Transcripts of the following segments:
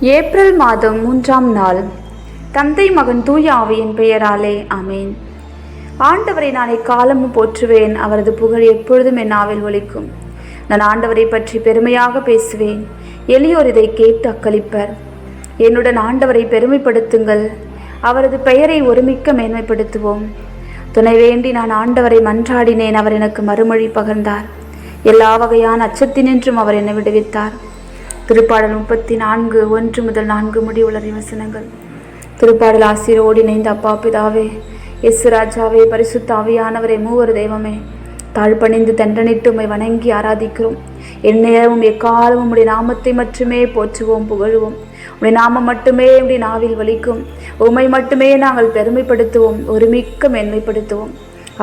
April மாதம் மூன்றாம் நாள். தந்தை மகன் தூய ஆவியின் பெயராலே அமேன் ஆண்டவரை நான் காலமும் போற்றுவேன் அவரது புகழ் எப்பொழுதும் என் நாவில் ஒலிக்கும். நான் ஆண்டவரை பற்றி பெருமையாக பேசுவேன் எளியோர் இதை கேட்டு அக்களிப்பர். என்னுடன் ஆண்டவரை பெருமைப்படுத்துங்கள் அவரது பெயரை ஒருமிக்க மேன்மைப்படுத்துவோம். துணை வேண்டி நான் ஆண்டவரை மன்றாடினேன் அவர் எனக்கு மறுமொழி பகர்ந்தார். எல்லா வகையான அச்சத்தினின்றும் அவர் என்னை விடுவித்தார். திருப்பாடல் முப்பத்தி நான்கு ஒன்று முதல் நான்கு முடி உளறி வசனங்கள் திருப்பாடல் ஆசிரியரோடு இணைந்த அப்பா பிதாவே எஸ் ராஜாவே பரிசுத்த ஆவியானவரே மூவர் தெய்வமே தாழ்பணிந்து தண்டனிட்டு உம்மை வணங்கி ஆராதிக்கிறோம். எந்நேரமும் எக்காலமும் உடைய நாமத்தை மட்டுமே போற்றுவோம் புகழுவோம். உடைய நாமம் மட்டுமே உடைய நாவில் வலிக்கும். உம்மை மட்டுமே நாங்கள் பெருமைப்படுத்துவோம். ஒருமிக்க மேன்மைப்படுத்துவோம்.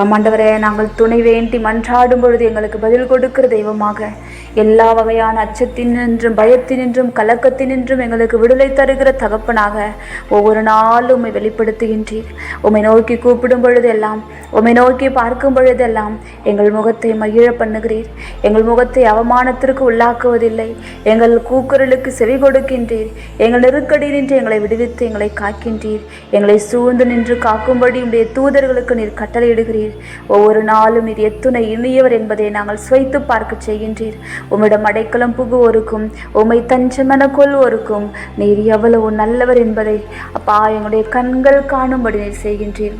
ஆமாண்டவரே நாங்கள் துணை வேண்டி மன்றாடும் பொழுது எங்களுக்கு பதில் கொடுக்கிற தெய்வமாக. எல்லா வகையான அச்சத்தினின்றும் பயத்தினின்றும் கலக்கத்தினின்றும் எங்களுக்கு விடுதலை தருகிற தகப்பனாக ஒவ்வொரு நாளும் உம்மை வெளிப்படுத்துகின்றீர். உம்மை நோக்கி கூப்பிடும் பொழுதெல்லாம் உம்மை நோக்கி பார்க்கும் பொழுதெல்லாம் எங்கள் முகத்தை மகிழ பண்ணுகிறீர். எங்கள் முகத்தை அவமானத்திற்கு உள்ளாக்குவதில்லை. எங்கள் கூக்குரலுக்கு செவி கொடுக்கின்றீர். எங்கள் நெருக்கடி நின்று எங்களை விடுவித்து எங்களை காக்கின்றீர். எங்களை சூழ்ந்து நின்று காக்கும்படி உடைய தூதர்களுக்கு நீர் கட்டளையிடுகிறீர். ஒவ்வொரு நாளும் நீர் எத்துணை இனியவர் என்பதை நாங்கள் சுவைத்து பார்க்க செய்கின்றீர். உம்மிடம் அடைக்கலம் புகுவோருக்கும் உம்மை தஞ்சமென கொள்வோருக்கும் நீர் எவ்வளவு நல்லவர் என்பதை அப்பா எங்களுடைய கண்கள் காணும்படி நீர் செய்கின்றீர்.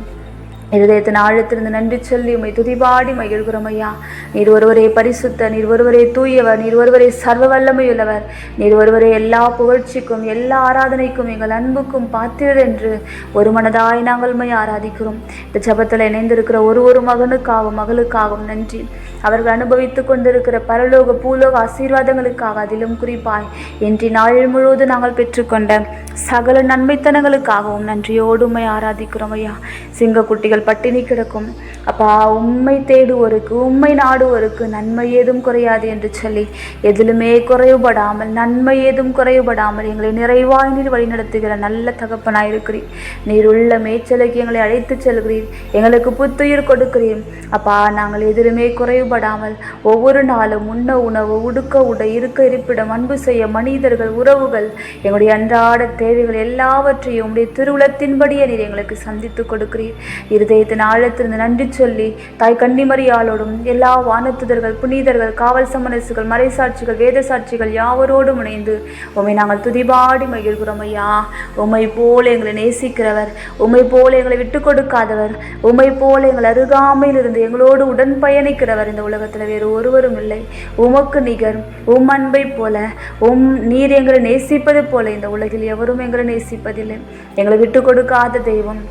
இருதயத்தின் ஆழத்திலிருந்து நன்றி சொல்லி உமை துதிபாடி மகிழ்கிறோம் ஐயா. நீர் ஒருவரே பரிசுத்த நீர் ஒருவரே தூயவர் நீர் ஒருவரே சர்வ வல்லமையுள்ளவர் நீர் ஒருவரே எல்லா புகழ்ச்சிக்கும் எல்லா ஆராதனைக்கும் எங்கள் அன்புக்கும் பாத்திரர் என்று ஒரு மனதாய் நாங்கள் ஆராதிக்கிறோம். இந்த ஜபத்தில் இணைந்திருக்கிற ஒரு ஒரு மகனுக்காகவும் மகளுக்காகவும் நன்றி. அவர்கள் அனுபவித்து கொண்டிருக்கிற பரலோக பூலோக ஆசீர்வாதங்களுக்காக அதிலும் குறிப்பாய் இன்றி நாள் முழுவதும் நாங்கள் பெற்றுக்கொண்ட சகல நன்மைத்தனங்களுக்காகவும் நன்றியோடுமை ஆராதிக்கிறோம் ஐயா. சிங்கக்குட்டிகள் பட்டினி கிடக்கும். அப்பா உண்மை தேடுவோருக்கு உண்மை நாடுவோருக்கு நன்மை ஏதும் குறையாது என்று சொல்லி எதிலுமே குறைவுபடாமல் நன்மை ஏதும் குறைவுபடாமல் எங்களை நிறைவாய் நீர் வழிநடத்துகிற நல்ல தகப்பனாய் இருக்கிறீர். நீர் உள்ள மேய்ச்சலுக்கு எங்களை அழைத்து செல்கிறீர். எங்களுக்கு புத்துயிர் கொடுக்கிறீர். அப்பா நாங்கள் எதிலுமே குறைவுபடாமல் ஒவ்வொரு நாளும் உண்ண உணவு உடுக்க உடை இருக்க இருப்பிடம் அன்பு செய்ய மனிதர்கள் உறவுகள் எங்களுடைய அன்றாட தேவைகள் எல்லாவற்றையும் உடைய திருவுளத்தின்படியே நீர் எங்களுக்கு சந்தித்து கொடுக்கிறீர். இருதயத்தின் ஆழத்திலிருந்து நன்றி சொல்லி தாய் கன்னிமரியாளோடும் எல்லா வானத்துதர்கள் புனிதர்கள் காவல் சமரசுகள் மறைசாட்சிகள் வேத சாட்சிகள் யாவரோடும் இணைந்து உம்மை நாங்கள் துதிபாடி மகிழ்கிறோம் ஐயா. உம்மை போல எங்களை நேசிக்கிறவர் உம்மை போல எங்களை விட்டு கொடுக்காதவர் உம்மை போல எங்கள் அருகாமையில் இருந்து எங்களோடு உடன் பயணிக்கிறவர் இந்த உலகத்தில் வேறு ஒருவரும் இல்லை. உமக்கு நிகர் உம் அன்பை போல உம் நீர் எங்களை நேசிப்பது போல இந்த உலகில் எவரும் எங்களை நேசிப்பதில்லை. எங்களை விட்டு கொடுக்காத தெய்வம்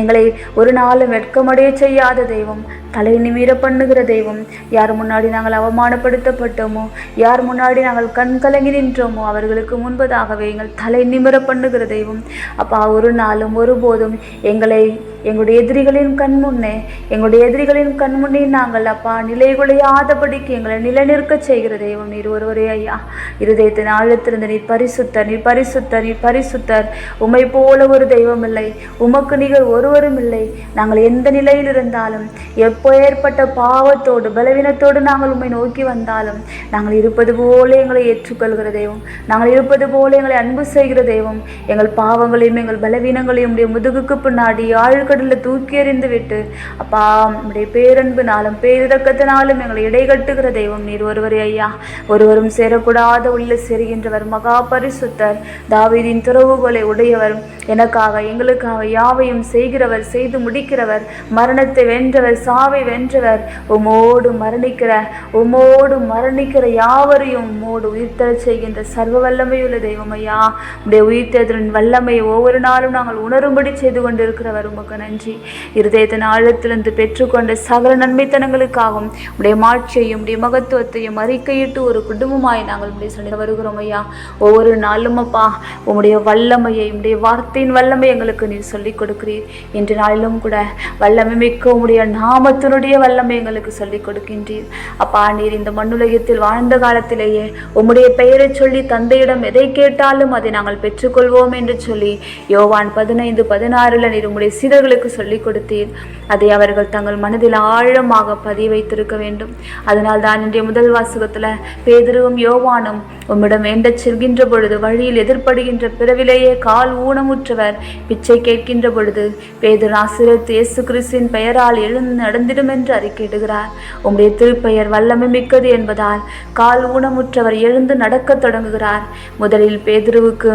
எங்களை ஒரு நாளும் வெட்கமடைய செய்யாத தெய்வம். தலை நிமிர பண்ணுகிற தெய்வம் யார் முன்னாடி நாங்கள் அவமானப்படுத்தப்பட்டோமோ யார் முன்னாடி நாங்கள் கண் கலங்கி நின்றோமோ அவர்களுக்கு முன்பதாகவே எங்கள் தலை நிமிர பண்ணுகிற தெய்வம். அப்பா ஒரு நாளும் ஒருபோதும் எங்களை எங்களுடைய எதிரிகளின் கண் முன்னே எங்களுடைய எதிரிகளின் கண் முன்னே நாங்கள் அப்பா நிலை குலையாதபடிக்கு எங்களை நிலநிற்க செய்கிற தெய்வம். நீர் ஒருவரே ஐயா. இருதயத்தின் ஆழத்திலிருந்து நீர் பரிசுத்தர் நீர் பரிசுத்தர் நீர் பரிசுத்தர். உமை போல ஒரு தெய்வம் இல்லை. உமக்கு நீங்கள் ஒருவரும் இல்லை. நாங்கள் எந்த நிலையில் இருந்தாலும் எப் ஏற்பட்ட பாவத்தோடு பலவீனத்தோடு நாங்கள் உம்மை நோக்கி வந்தாலும் நாங்கள் இருப்பது போல எங்களை ஏற்றுக்கொள்கிற தெய்வம். நாங்கள் இருப்பது போல எங்களை அன்பு செய்கிற தெய்வம். எங்கள் பாவங்களையும் எங்கள் பலவீனங்களையும் உடைய முதுகுக்கு பின்னாடி ஆழ்கடலில் தூக்கி எறிந்து விட்டு அப்பா உடைய பேரன்புனாலும் பேரிறக்கத்தினாலும் எங்களை இடைகட்டுகிற தெய்வம் நீர் ஒருவரே ஐயா. ஒருவரும் சேரக்கூடாத உள்ள சேருகின்றவர் மகா பரிசுத்தர். தாவீதின் துறவுகளை உடையவர். எனக்காக எங்களுக்காக யாவையும் செய்கிறவர் செய்து முடிக்கிறவர் மரணத்தை வென்றவர் சா சாவை வென்றவர். உமோடு மரணிக்கிற உமோடு மரணிக்கிற யாவரையும் உமோடு உயிர்த்தெழச் செய்கின்ற சர்வ வல்லமையுள்ள தெய்வமையா. உடைய உயிர்த்தெழுதலின் வல்லமையை ஒவ்வொரு நாளும் நாங்கள் உணரும்படி செய்து கொண்டிருக்கிறவர். உமக்கு நன்றி. இருதயத்தின் ஆழத்திலிருந்து பெற்றுக்கொண்ட சகல நன்மைத்தனங்களுக்காகவும் உடைய மாட்சியையும் உடைய மகத்துவத்தையும் அறிக்கையிட்டு ஒரு குடும்பமாய் நாங்கள் உடைய சொல்லி வருகிறோம் ஐயா. ஒவ்வொரு நாளும் அப்பா உம்முடைய வல்லமையை உடைய வார்த்தையின் வல்லமை எங்களுக்கு நீர் சொல்லிக் கொடுக்கிறீர். இன்று நாளிலும் கூட வல்லமை மிக்க உம்முடைய நாமத்தை நாமத்தினுடைய வல்லமை எங்களுக்கு சொல்லிக் கொடுக்கின்றீர். அப்பா நீர் இந்த மண்ணுலகத்தில் வாழ்ந்த காலத்திலேயே உம்முடைய பெயரை சொல்லி தந்தையிடம் எதை கேட்டாலும் அதை நாங்கள் பெற்றுக்கொள்வோம் என்று சொல்லி யோவான் பதினைந்து பதினாறுல நீர் உம்முடைய சீடர்களுக்கு சொல்லிக் கொடுத்தீர். அதை அவர்கள் தங்கள் மனதில் ஆழமாக பதிய வைத்திருக்க வேண்டும். அதனால் தான் இன்றைய முதல் வாசகத்துல பேதுருவும் யோவானும் உம்மிடம் வேண்டச் செல்கின்ற பொழுது வழியில் எதிர்ப்படுகின்ற பிறவிலேயே கால் ஊனமுற்றவர் பிச்சை கேட்கின்ற பொழுது பேதுரு ஆசிரியர் இயேசு கிறிஸ்துவின் பெயரால் எழுந்து நடந்திடும் என்று அறிக்கையிடுகிறார் உம்முடைய திருப்பெயர் வல்லமை மிக்கது என்பதால் கால் ஊனமுற்றவர் எழுந்து நடக்கத் தொடங்குகிறார். முதலில் பேதுருவுக்கு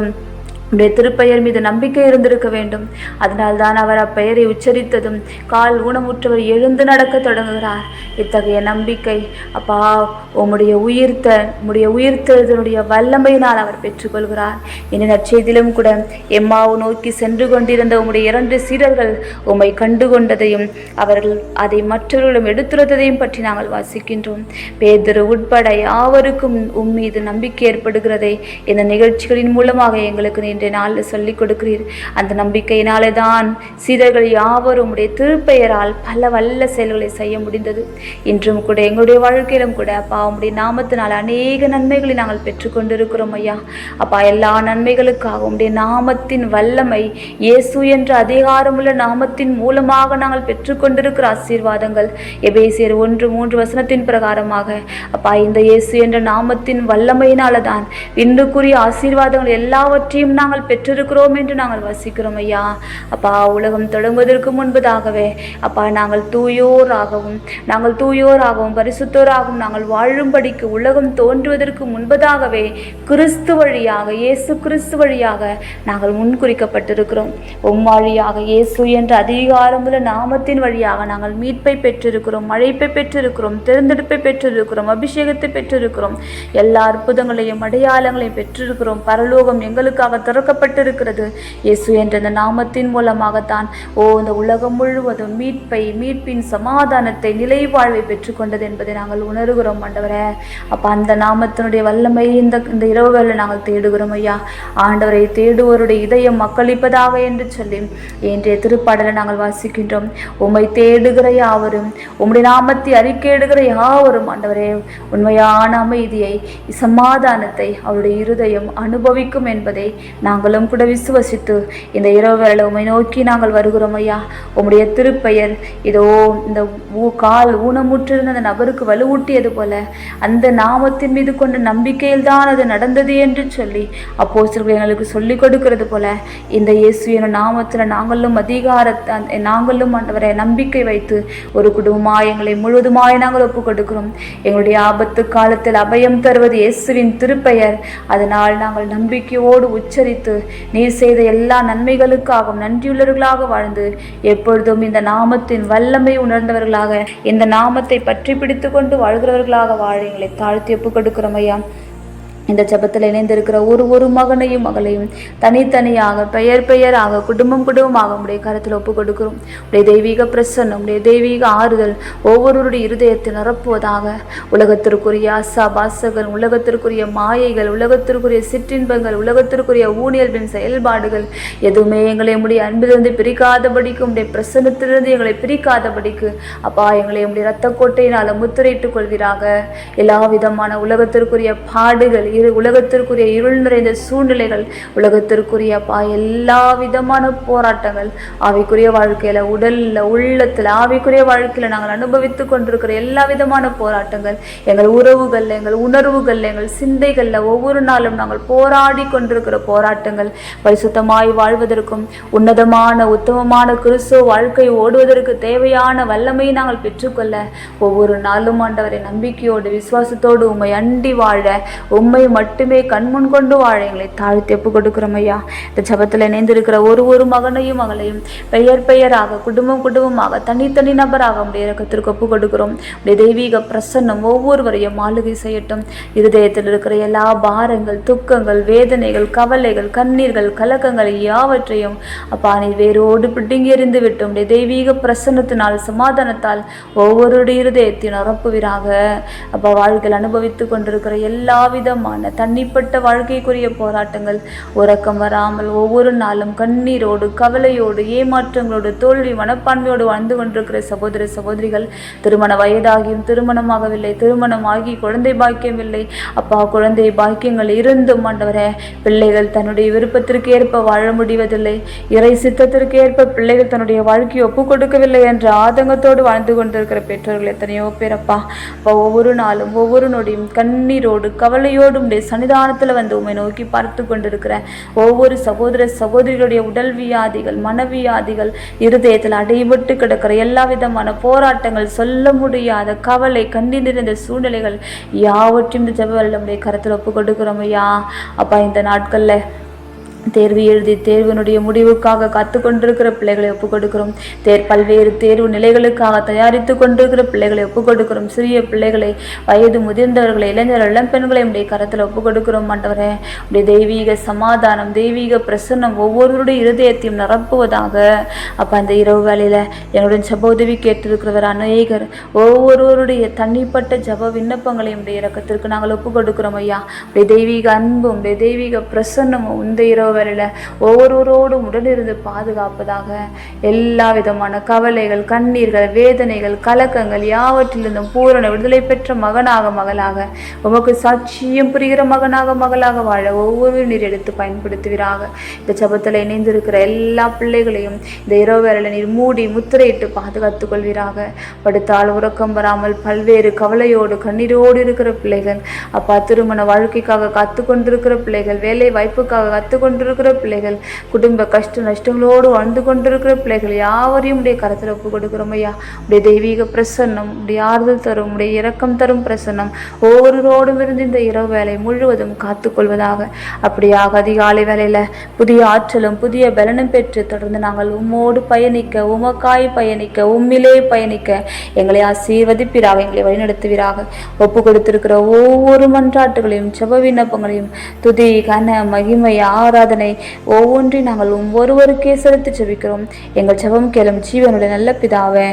உடைய திருப்பெயர் மீது நம்பிக்கை இருந்திருக்க வேண்டும். அதனால் தான் அவர் அப்பெயரை உச்சரித்ததும் கால் ஊனமுற்றவர் எழுந்து நடக்க தொடங்குகிறார். இத்தகைய நம்பிக்கை அப்பா உம்முடைய உயிர்த்த உம்முடைய உயிர்த்ததனுடைய வல்லமையினால் அவர் பெற்றுக்கொள்கிறார். இனி நற்செய்திலும் கூட எம்மாவு நோக்கி சென்று கொண்டிருந்த உம்முடைய இரண்டு சீடர்கள் உம்மை கண்டு கொண்டதையும் அவர்கள் அதை மற்றவர்களிடம் எடுத்துரைத்ததையும் பற்றி நாங்கள் வாசிக்கின்றோம். பேதரு உட்பட யாவருக்கும் உம் மீது நம்பிக்கை ஏற்படுகிறதை இந்த நிகழ்ச்சிகளின் மூலமாக எங்களுக்கு நீண்ட இன்றைய நாளில் சொல்லிக் கொடுக்கிறீர். அந்த நம்பிக்கையினாலே தான் சீடர்கள் யாவரும் உடைய திருப்பெயரால் பல வல்ல செயல்களை செய்ய முடிந்தது. இன்றும் கூட எங்களுடைய வாழ்க்கையிலும் கூட அப்பா உடைய நாமத்தினால் அநேக நன்மைகளை நாங்கள் பெற்றுக்கொண்டிருக்கிறோம் ஐயா. அப்பா எல்லா நன்மைகளுக்காக உடைய நாமத்தின் வல்லமை இயேசு என்ற அதிகாரமுள்ள நாமத்தின் மூலமாக நாங்கள் பெற்றுக்கொண்டிருக்கிற ஆசீர்வாதங்கள் எபேசியர் ஒன்று மூன்று வசனத்தின் பிரகாரமாக அப்பா இந்த இயேசு என்ற நாமத்தின் வல்லமையினால தான் இன்றுக்குரிய ஆசீர்வாதங்கள் எல்லாவற்றையும் நாங்கள் பெற்றிருக்கிறோம் என்று நாங்கள் வசிக்கிறோம் ஐயா. அப்பா உலகம் தொடங்குவதற்கு முன்பதாகவே. அப்பா நாங்கள் தூயோராகவும் நாங்கள் தூயோராகவும் பரிசுத்தோராகவும் நாங்கள் வாழும்படிக்கு உலகம் தோன்றுவதற்கு முன்பதாகவே கிறிஸ்து வழியாக இயேசு கிறிஸ்து வழியாக நாங்கள் முன்குறிக்கப்பட்டிருக்கிறோம். உம் வழியாக இயேசு என்ற அதிகாரமுள்ள நாமத்தின் வழியாக நாங்கள் மீட்பை பெற்றிருக்கிறோம் அழைப்பை பெற்றிருக்கிறோம் தேர்ந்தெடுப்பை பெற்றிருக்கிறோம் அபிஷேகத்தை பெற்றிருக்கிறோம். எல்லா அற்புதங்களையும் அடையாளங்களையும் பெற்றிருக்கிறோம். பரலோகம் எங்களுக்காக திறக்கப்பட்டிருக்கிறது. இயேசு என்ற இந்த நாமத்தின் மூலமாகத்தான் ஓ இந்த உலகம் முழுவதும் மீட்பை மீட்பின் சமாதானத்தை நிலை வாழ்வை பெற்றுக்கொண்டது என்பதை நாங்கள் உணர்கிறோம் ஆண்டவரே. அப்போ அந்த நாமத்தினுடைய வல்லமை இந்த இந்த இரவுகளில் நாங்கள் தேடுகிறோம் ஐயா. ஆண்டவரை தேடுவோருடைய இதயம் மக்களிப்பதாக என்று சொல்லி இன்றைய திருப்பாடலை நாங்கள் வாசிக்கின்றோம். உம்மை தேடுகிற யாவரும் உம்முடைய நாமத்தை அறிக்கையிடுகிற யாவரும் ஆண்டவரே உண்மையான அமைதியை சமாதானத்தை அவருடைய இருதயம் அனுபவிக்கும் என்பதை நாங்களும் கூட விசுவசித்து இந்த இரவு வேலை உம்மை நோக்கி நாங்கள் வருகிறோம் ஐயா. உம்முடைய திருப்பெயர் இதோ இந்த ஊ- கால் ஊனமுற்றிருந்த அந்த நபருக்கு வலுவூட்டியது போல அந்த நாமத்தின் மீது கொண்ட நம்பிக்கையில் தான் அது நடந்தது என்று சொல்லி அப்போ எங்களுக்கு சொல்லிக் கொடுக்கிறது போல இந்த இயேசுவின் நாமத்தில் நாங்களும் அதிகாரத்தை நாங்களும் ஆண்டவரை நம்பிக்கை வைத்து ஒரு குடும்பமாக எங்களை முழுவதுமாய் நாங்கள் ஒப்புக் கொடுக்கிறோம். எங்களுடைய ஆபத்து காலத்தில் அபயம் தருவது இயேசுவின் திருப்பெயர். அதனால் நாங்கள் நம்பிக்கையோடு உச்சரித்து நீர் செய்த எல்லா நன்மைகளுக்காகவும் நன்றியுள்ளவர்களாக வாழ்ந்து எப்பொழுதும் இந்த நாமத்தின் வல்லமை உணர்ந்தவர்களாக இந்த நாமத்தை பற்றி பிடித்து கொண்டு வாழ்கிறவர்களாக வாழ எங்களை தாழ்த்தி ஒப்புக் கொடுக்கிறோம் ஐயா. இந்த ஜபத்தில் இணைந்திருக்கிற ஒரு ஒரு மகனையும் மகளையும் தனித்தனியாக பெயர் பெயராக குடும்பம் குடும்பமாக உடைய கருத்தில் ஒப்பு கொடுக்கிறோம். உடைய தெய்வீக பிரசன்னம் உடைய தெய்வீக ஆறுதல் ஒவ்வொருவருடைய இருதயத்தை நிரப்புவதாக உலகத்திற்குரிய அசா பாசகன் உலகத்திற்குரிய மாயைகள் உலகத்திற்குரிய சிற்றின்பங்கள் உலகத்திற்குரிய ஊழியர்களின் செயல்பாடுகள் எதுவுமே எங்களை உடைய அன்பிலிருந்து பிரிக்காதபடிக்கு உடைய பிரசன்னத்திலிருந்து எங்களை பிரிக்காதபடிக்கு அப்பா எங்களை உடைய இரத்த கோட்டையினால் முத்திரையிட்டுக் கொள்வீராக. எல்லா விதமான உலகத்திற்குரிய பாடுகள் இரு உலகத்திற்குரிய இருள் நிறைந்த சூழ்நிலைகள் உலகத்திற்குரிய அப்பா எல்லா விதமான போராட்டங்கள் ஆவிக்குரிய வாழ்க்கையில உடல்ல உள்ளத்துல ஆவிக்குரிய வாழ்க்கையில நாங்கள் அனுபவித்துக் கொண்டிருக்கிற எல்லா விதமான போராட்டங்கள் எங்கள் உறவுகள்ல எங்கள் உணர்வுகள்ல எங்கள் சிந்தைகள்ல ஒவ்வொரு நாளும் நாங்கள் போராடி கொண்டிருக்கிற போராட்டங்கள். பரிசுத்தமாய் வாழ்வதற்கும் உன்னதமான உத்தமமான கிறிஸ்துவ வாழ்க்கை ஓடுவதற்கு தேவையான வல்லமையை நாங்கள் பெற்றுக்கொள்ள ஒவ்வொரு நாளும் ஆண்டவரை நம்பிக்கையோடு விசுவாசத்தோடு உம்மை அண்டி வாழ உண்மை உண்மை மட்டுமே கண்முன் கொண்டு வாழ எங்களை தாழ்த்தி ஒப்பு கொடுக்கிறோம் ஐயா. இந்த ஜபத்தில் இணைந்திருக்கிற ஒரு ஒரு மகனையும் மகளையும் பெயர் பெயராக குடும்பம் குடும்பமாக தனித்தனி நபராக உடைய இறக்கத்திற்கு ஒப்பு கொடுக்கிறோம். உடைய தெய்வீக பிரசன்னம் ஒவ்வொருவரையும் ஆளுகை செய்யட்டும். இருதயத்தில் இருக்கிற எல்லா பாரங்கள் துக்கங்கள் வேதனைகள் கவலைகள் கண்ணீர்கள் கலக்கங்கள் யாவற்றையும் அப்பா நீ வேரோடு பிடுங்கி எறிந்து விட்டு உடைய தெய்வீக பிரசன்னத்தினால் சமாதானத்தால் ஒவ்வொருடைய இருதயத்தையும் நிரப்புவீராக. அப்பா வாழ்க்கையில் அனுபவித்துக் கொண்டிருக்கிற எல்லா விதமான விதமான தனிப்பட்ட வாழ்க்கைக்குரிய போராட்டங்கள் உறக்கம் வராமல் ஒவ்வொரு நாளும் கண்ணீரோடு கவலையோடு ஏமாற்றங்களோடு தோல்வி மனப்பான்மையோடு வாழ்ந்து கொண்டிருக்கிற சகோதர சகோதரிகள் திருமண வயதாகியும் திருமணமாகவில்லை திருமணமாகி குழந்தை பாக்கியமில்லை. அப்பா குழந்தை பாக்கியங்கள் இருந்தும் ஆண்டவரே பிள்ளைகள் தன்னுடைய விருப்பத்திற்கு ஏற்ப வாழ முடிவதில்லை. இறை சித்தத்திற்கு ஏற்ப பிள்ளைகள் தன்னுடைய வாழ்க்கையை ஒப்புக் கொடுக்கவில்லை என்ற ஆதங்கத்தோடு வாழ்ந்து கொண்டிருக்கிற பெற்றோர்கள் எத்தனையோ பேரப்பா அப்பா. அப்பா ஒவ்வொரு நாளும் ஒவ்வொரு நொடியும் கண்ணீரோடு கவலையோடு உடைய சன்னிதானத்தில் வந்து உண்மை நோக்கி பார்த்து கொண்டிருக்கிற ஒவ்வொரு சகோதர சகோதரிகளுடைய உடல் வியாதிகள் மனவியாதிகள் இருதயத்தில் அடைபட்டு கிடக்கிற எல்லா விதமான போராட்டங்கள் சொல்ல முடியாத கவலை கண்டிந்திருந்த நிறைந்த சூழ்நிலைகள் யாவற்றையும் இந்த நம்முடைய கருத்தில் ஒப்பு கொடுக்குறோம் ஐயா. அப்பா இந்த நாட்களில் தேர்வு எழுதி தேர்வினுடைய முடிவுக்காக காத்து கொண்டிருக்கிற பிள்ளைகளை ஒப்புக் கொடுக்கிறோம் தேர் பல்வேறு தேர்வு நிலைகளுக்காக தயாரித்து கொண்டிருக்கிற பிள்ளைகளை ஒப்புக் கொடுக்கிறோம் சிறிய பிள்ளைகளை வயது முதிர்ந்தவர்களை இளைஞர் இளம் பெண்களை உடைய கரத்தில் ஒப்புக் கொடுக்கிறோம் ஆண்டவரே. உடைய தெய்வீக சமாதானம் தெய்வீக பிரசன்னம் ஒவ்வொருவருடைய இருதயத்தையும் நிரப்புவதாக அப்போ அந்த இரவு வேலையில் என்னுடைய ஜப உதவி கேட்டிருக்கிறவர் அநேகர் ஒவ்வொருவருடைய தனிப்பட்ட ஜப விண்ணப்பங்களையும் உடைய இறக்கத்திற்கு நாங்கள் ஒப்புக் கொடுக்கிறோம் ஐயா. உடைய தெய்வீக அன்பும் உடைய தெய்வீக பிரசன்னமும் இந்த இரவு வேளையில் ஒவ்வொருவரோடும் உடனிருந்து பாதுகாப்பதாக எல்லா விதமான கவலைகள் கண்ணீர்கள் வேதனைகள் கலக்கங்கள் யாவற்றிலிருந்தும் பூரண விடுதலை பெற்ற மகனாக மகளாக உமக்கு சாட்சியம் புரிகிற மகனாக மகளாக வாழ ஒவ்வொரு நீர் எடுத்து பயன்படுத்துவீராக. இந்த ஜபத்தில் இணைந்திருக்கிற எல்லா பிள்ளைகளையும் இந்த இரவு வேலையில் நீர் மூடி முத்திரையிட்டு பாதுகாத்துக் கொள்வீராக. படுத்தால் உறக்கம் வராமல் பல்வேறு கவலையோடு கண்ணீரோடு இருக்கிற பிள்ளைகள் அப்பா திருமண வாழ்க்கைக்காக காத்து கொண்டிருக்கிற பிள்ளைகள் வேலை வாய்ப்புக்காக காத்து கொண்டிருக்கிற பிள்ளைகள் குடும்ப கஷ்ட நஷ்டங்களோடு வாழ்ந்து கொண்டிருக்கிற பிள்ளைகள் யாவரையும் உடைய கரத்தில் ஒப்பு கொடுக்குறோம் ஐயா. உடைய தெய்வீக பிரசன்னம் உடைய ஆறுதல் தரும் உடைய இரக்கம் தரும் பிரசன்னம் ஒவ்வொருவரோடும் இருந்து இந்த இரவு வேலை முழுவதும் காத்துக்கொள்வதாக அப்படியாக அதிகாலை வேலையில் புதிய ஆற்றலும் புதிய பலனும் பெற்று தொடர்ந்து நாங்கள் உம்மோடு பயணிக்க உமக்காய் பயணிக்க உம்மிலே பயணிக்க எங்களை ஆசீர்வதிப்பீராக எங்களை வழிநடத்துவீராக. ஒப்பு கொடுத்திருக்கிற ஒவ்வொரு மன்றாட்டுகளையும் செப விண்ணப்பங்களையும் துதி கன மகிமை ஆராதனை. ஒவ்வொன்றி நாங்கள் ஒவ்வொருவருக்கே செலுத்தி ஜெபிக்கிறோம் எங்கள் ஜெபம் கேளும் ஜீவனுடைய நல்ல பிதாவே.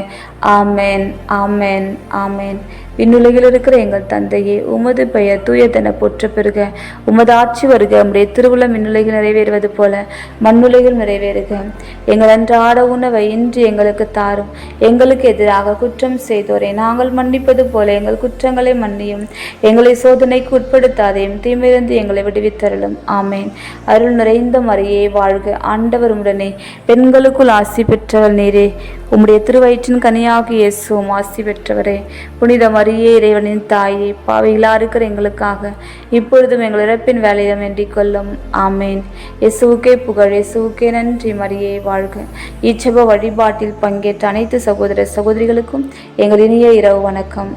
ஆமேன் ஆமேன் ஆமேன். விண்ணுலகில் இருக்கிற எங்கள் தந்தையே உமது பெயர் தூயதென போற்ற பெறுக. உமது ஆட்சி வருக. உம்முடைய திருவுளம் விண்ணுலகில் நிறைவேறுவது போல மண்ணுலகில் நிறைவேறுக. எங்கள் அன்றாட உணவை இன்று எங்களுக்கு தாரும். எங்களுக்கு எதிராக குற்றம் செய்தோரை நாங்கள் மன்னிப்பது போல எங்கள் குற்றங்களை மன்னியும். எங்களை சோதனைக்கு உட்படுத்தாதையும் தீமிருந்து எங்களை விடுவித்தருளும். ஆமேன். அருள் நிறைந்த மறையே வாழ்க ஆண்டவர் உடனே பெண்களுக்குள் ஆசி பெற்றவள் நீரே. உம்முடைய திருவயிற்றின் கனியாகி இயேசுவும் ஆசி பெற்றவரே. புனித மரியே இறைவனின் தாயே பாவிகளா இருக்கிற எங்களுக்காக இப்பொழுதும் எங்கள் இறப்பின் வேலையிடம் வேண்டிக் கொள்ளும். ஆமேன். இயேசுவுக்கே புகழ் இயேசுவுக்கே நன்றி மரியே வாழ்க. இச்சப வழிபாட்டில் பங்கேற்ற அனைத்து சகோதர சகோதரிகளுக்கும் எங்கள் இனிய இரவு வணக்கம்.